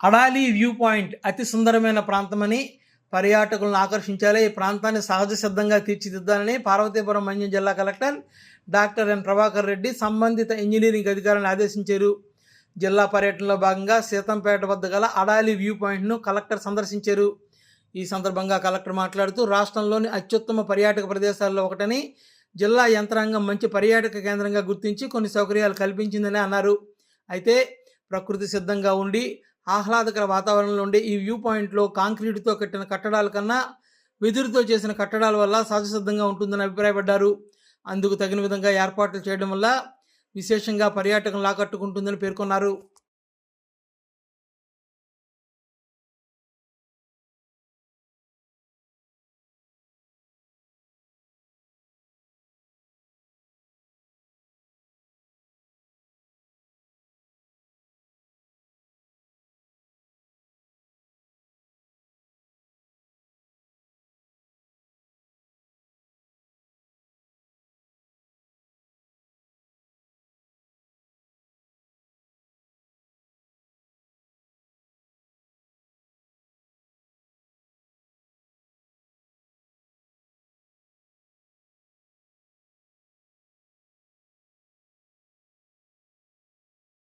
అడాలి view point అతి సుందరమైన ప్రాంతమని పర్యాటకులను ఆకర్షించాలి. ఈ ప్రాంతాన్ని సహజ సిద్ధంగా తీర్చిదిద్దాలని పార్వతీపురం మంజం జిల్లా collector doctor N Prabhakar Reddy సంబంధిత ఇంజనీరింగ్ అధికారులను ఆదేశించారు. జిల్లా పర్యటనలో భాగంగా సీతంపేట వద్ద గల అడాలి వ్యూ పాయింట్ను కలెక్టర్ సందర్శించారు. ఈ సందర్భంగా కలెక్టర్ మాట్లాడుతూ రాష్ట్రంలోని అత్యుత్తమ పర్యాటక ప్రదేశాల్లో ఒకటని జిల్లా యంత్రాంగం మంచి పర్యాటక కేంద్రంగా గుర్తించి కొన్ని సౌకర్యాలు కల్పించిందని అన్నారు. అయితే ప్రకృతి సిద్ధంగా ఉండి ఆహ్లాదకర వాతావరణంలో ఉండే ఈ వ్యూ పాయింట్లో కాంక్రీటుతో కట్టిన కట్టడాల కన్నా వెదురుతో చేసిన కట్టడాల వల్ల సహజసిద్ధంగా ఉంటుందని అభిప్రాయపడ్డారు. అందుకు తగిన విధంగా ఏర్పాట్లు చేయడం వల్ల విశేషంగా పర్యాటకులను ఆకట్టుకుంటుందని పేర్కొన్నారు.